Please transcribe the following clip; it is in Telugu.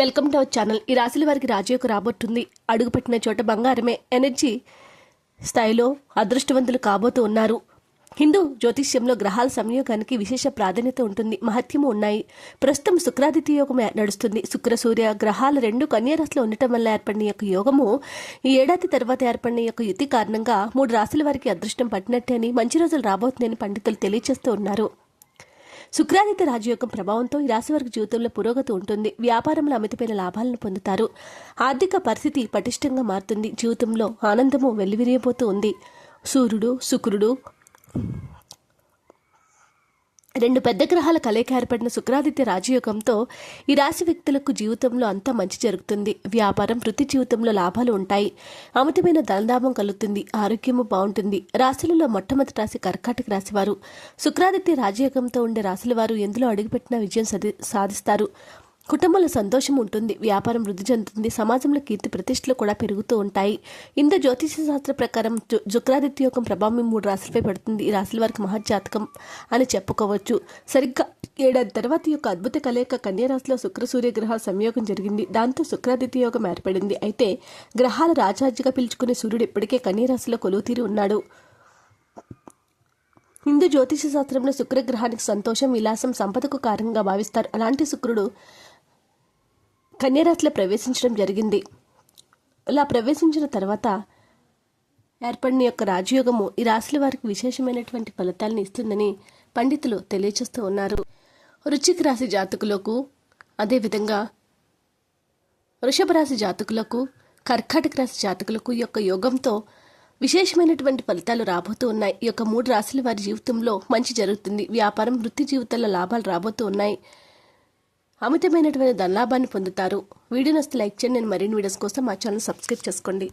Welcome to our channel. ఈ రాశుల వారికి రాజయోగ రాబోతుంది అడుగుపెట్టిన చోట బంగారమే. ఎనర్జీ స్థాయిలో అదృష్టవంతులు కాబోతూ ఉన్నారు. హిందూ జ్యోతిష్యంలో గ్రహాల సంయోగానికి విశేష ప్రాధాన్యత ఉంటుంది. మహత్యము ఉన్నాయి. ప్రస్తుతం శుక్రాదిత్య యోగం నడుస్తుంది. శుక్ర సూర్య గ్రహాలు రెండు కన్యారాశిలో ఉండటం వల్ల ఏర్పడిన యొక్క యోగము ఈ ఏడాది తర్వాత ఏర్పడిన యొక్క యుతి కారణంగా మూడు రాశుల వారికి అదృష్టం పట్టినట్టే అని మంచి రోజులు రాబోతుందని పండితులు తెలియజేస్తూ ఉన్నారు. శుక్రాదిత్య రాజయోగం ప్రభావంతో ఈ రాశి వారికి జీవితంలో పురోగతి ఉంటుంది. వ్యాపారంలో అమితమైన లాభాలను పొందుతారు. ఆర్థిక పరిస్థితి పటిష్టంగా మారుతుంది. జీవితంలో ఆనందము వెల్లివిరియబోతూ ఉంది సూర్యుడు శుక్రుడు రెండు పెద్ద గ్రహాల కలయిక ఏర్పడిన శుక్రాదిత్య రాజయోగంతో ఈ రాశి వ్యక్తులకు జీవితంలో అంతా మంచి జరుగుతుంది. వ్యాపారం వృత్తి జీవితంలో లాభాలు ఉంటాయి. అమితమైన ధనదాభం కలుగుతుంది. ఆరోగ్యము బాగుంటుంది. రాశులలో మొట్టమొదటి రాశి కర్కాటక రాశివారు. శుక్రాదిత్య రాజయోగంతో ఉండే రాశుల వారు ఎందులో అడుగుపెట్టినా విజయం సాధిస్తారు. కుటుంబంలో సంతోషం ఉంటుంది వ్యాపారం వృద్ధి చెందుతుంది సమాజంలో కీర్తి ప్రతిష్టలు కూడా పెరుగుతూ ఉంటాయి. ఇంత జ్యోతిష శాస్త్ర ప్రకారం శుక్రాదిత్య యోగం ప్రభావం మూడు రాశులపై పడుతుంది. ఈ రాశుల వారికి మహజాతకం అని చెప్పుకోవచ్చు. సరిగ్గా ఏడాది తర్వాత ఈ యొక్క అద్భుత కలయిక కన్యా రాశిలో శుక్ర సూర్యగ్రహాల సంయోగం జరిగింది. దాంతో శుక్రాదిత్య యోగం ఏర్పడింది. అయితే గ్రహాల రాజాజ్యగా పిలుచుకునే సూర్యుడు ఇప్పటికే కన్యా రాశిలో కొలువుతీరి ఉన్నాడు. హిందూ జ్యోతిష శాస్త్రంలో శుక్రగ్రహానికి సంతోషం విలాసం సంపదకు కారణంగా భావిస్తారు. అలాంటి శుక్రుడు కన్యరాశిలో ప్రవేశించడం జరిగింది. ఇలా ప్రవేశించిన తర్వాత ఏర్పడిన యొక్క రాజయోగము ఈ రాశుల వారికి విశేషమైనటువంటి ఫలితాలను ఇస్తుందని పండితులు తెలియచేస్తూ ఉన్నారు. వృశ్చిక రాశి జాతకులకు అదేవిధంగా వృషభ రాశి జాతకులకు కర్కాటక రాశి జాతకులకు ఈ యొక్క యోగంతో విశేషమైనటువంటి ఫలితాలు రాబోతూ ఉన్నాయి. ఈ యొక్క మూడు రాశుల వారి జీవితంలో మంచి జరుగుతుంది. వ్యాపారం వృత్తి జీవితంలో లాభాలు రాబోతూ ఉన్నాయి. అమితమైనటువంటి ధనలాభాన్ని పొందుతారు. వీడియో నస్తే లైక్ చేయండి. నేను మరిన్ని వీడియోస్ కోసం మా ఛానల్ సబ్స్క్రైబ్ చేసుకోండి.